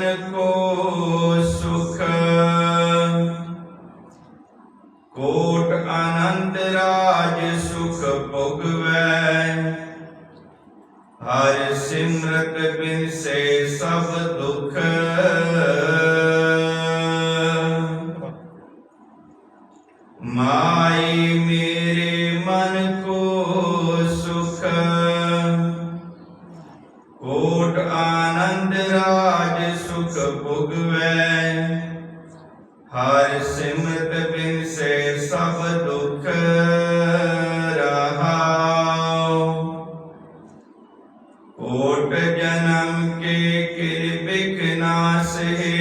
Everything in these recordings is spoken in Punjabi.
ਮੇਰੇ ਕੋ ਸੁਖ ਕੋਟ ਆਨੰਦ ਰਾਜ ਸੁਖ ਭੋਗਵੈ ਹਰ ਸਿਮਰਤ ਬਿਨ ਸੇ ਸਭ ਦੁਖ ਮਾਈ ਮੇਰੇ ਮਨ ਭੁਗਵੈ ਹਰ ਸਿਮਰਤ ਬਿਨ ਸੇ ਸਭ ਦੁਖ ਰਹਾਉ। ਕੋਟ ਜਨਮ ਕੇ ਕਿਰਪਿਕ ਨਾਸੇ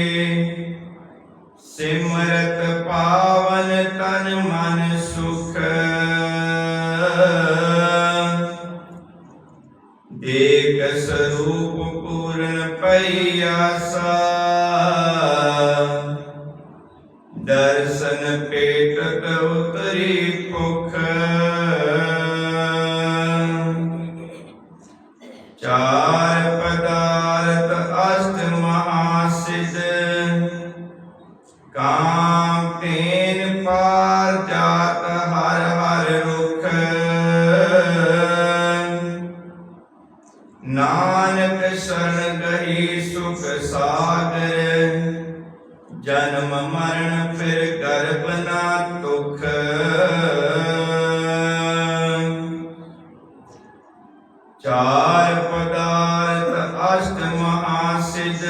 ਦੇਖ ਸਰੂਪ ਪੂਰਨ ਪਈਆਸਾ ਦਰਸ਼ਨ ਪੇਟਤ ਉਤਰੀ ਭੁਖ ਚਾਰ ਪਦਾਰਥ ਅਸ਼ਟ ਮਹਾਸਿਧ ਕਾਮ ਤੇਨ ਪਾਰ ਜਾਤ ਸ਼ਰਨ ਗਈ ਸੁਖ ਸਾਗਰ। ਜਨਮ ਮਰਨ ਫਿਰ ਗਰਭ ਨਾ ਤੁਖ ਚਾਰ ਪਦਾਰਥ ਅਸ਼ਟ ਮਹਾਸਿਧ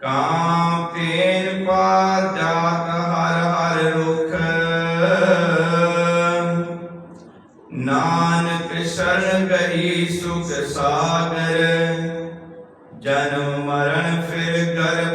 ਕਾਮ ਤੇਨ ਪਾਰ ਜਾਤ ਨਾਨਕ ਸ਼ਰਨ ਗਈ ਸੁਖ ਸਾਗਰ ਜਨਮ ਮਰਨ ਫਿਰ ਕਰ